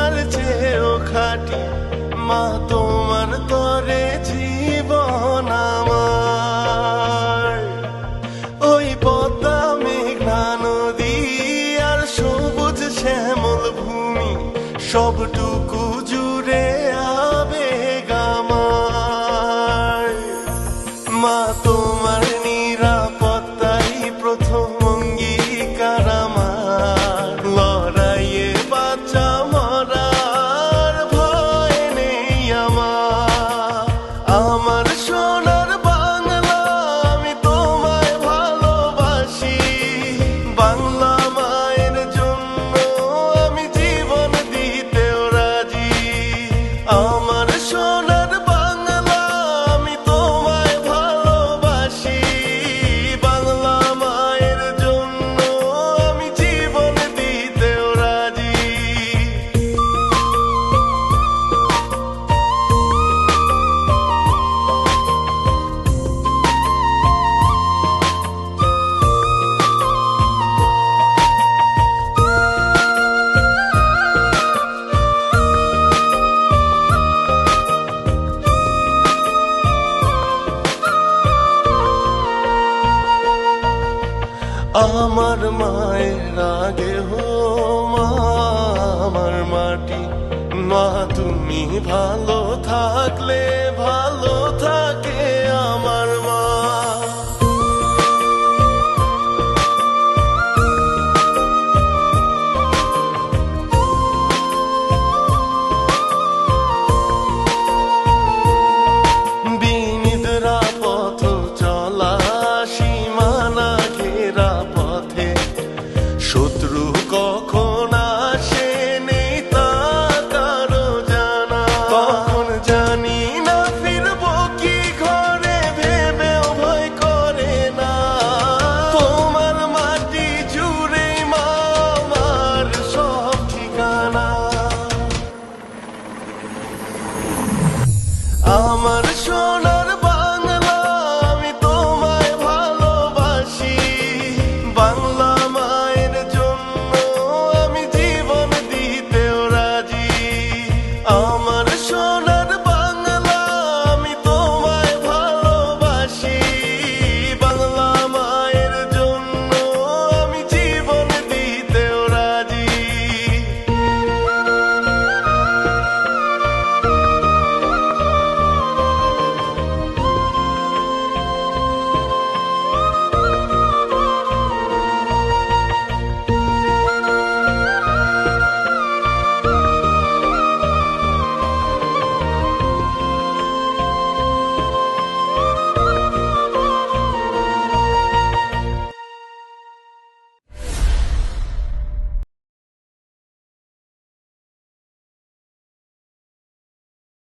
সোনার চেয়েও খাটি, মা তোমার তরে জীবন আমার। ওই পদ্মা মেঘনা নদী আর সবুজ শ্যামল ভূমি, সবটুকু জুড়ে আবেগ আমার। মা তোমার আমার মায়ের আগে হো মা আমার মাটি মা তুমি ভালো থাকলে ভালো